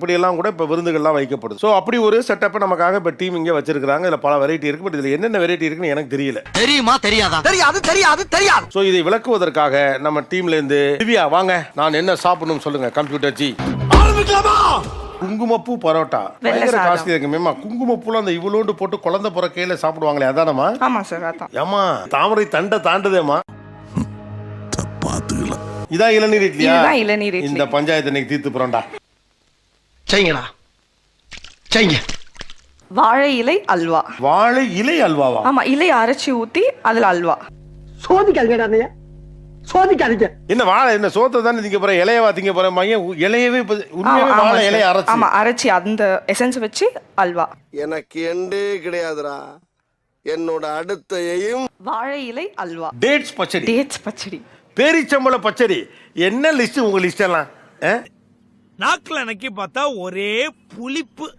இப்படி எல்லாம் கூட இப்போ விருந்துகள்லாம் வைக்கப்படுது. ஸோ அப்படி ஒரு செட்டப்பை நமக்காக இப்போ டீம் இங்கே வச்சிருக்காங்க இதில் பல வெரைட்டி இருக்கு. பட் இதில் என்னென்ன வெரைட்டி இருக்குன்னு எனக்கு தெரியல. தெரியுமா தெரியாதா? தெரியாது தெரியாது தெரியாது. ஸோ இதை விளக்குவதற்காக நம்ம டீம்ல இருந்து திவ்யா வாங்க. நான் என்ன சாப்பிடணும்னு சொல்லுங்க கம்ப்யூட்டர் ஜி குங்குமப்பூ பரோட்டா. பயங்கர. காஸ்ட்லி இருக்கு மேமா குங்குமப்பூல அந்த இவ்வளோண்டு போட்டு குழந்தை பிறக்கையில சாப்பிடுவாங்களே அதானம்மா? ஆமா சார் அதான். ஏமா தாமரை தண்டை தாண்டுதேம்மா. இதான் இளநீர் இட்லியா? இளநீர். இந்த பஞ்சாயத்து இன்னைக்கு தீர்த்து போறோம்டா. செய்யுங்கடா செய்யுங்க. வாழை இலை அல்வா. வாழை இலை அல்வாவா? ஆமா இலை அரைச்சி ஊத்தி அதுல அல்வா. சோதிக்காதீங்க அண்ணைய சோதிக்காதீங்க. என்ன வாழை என்ன சோத்தை தானே திங்க போற இலையவா திங்க போற மையன் உ- இலையவே இப்ப உண்மையாவே வாழை. இலைய அரைச்சு. ஆமா அரைச்சி அந்த எசன்ஸ் வச்சு அல்வா. எனக்கு எண்டே கிடையாதுடா. என்னோட அடுத்த எய்ம் வாழை இலை அல்வா. டேட்ஸ் பச்சடி. டேட்ஸ் பச்சடி. பேரிச்சம்பள பச்சடி. என்ன லிஸ்ட் உங்க லிஸ்ட் எல்லாம்? ஆ? நாக்கில் நக்கி பார்த்தா ஒரே புளிப்பு.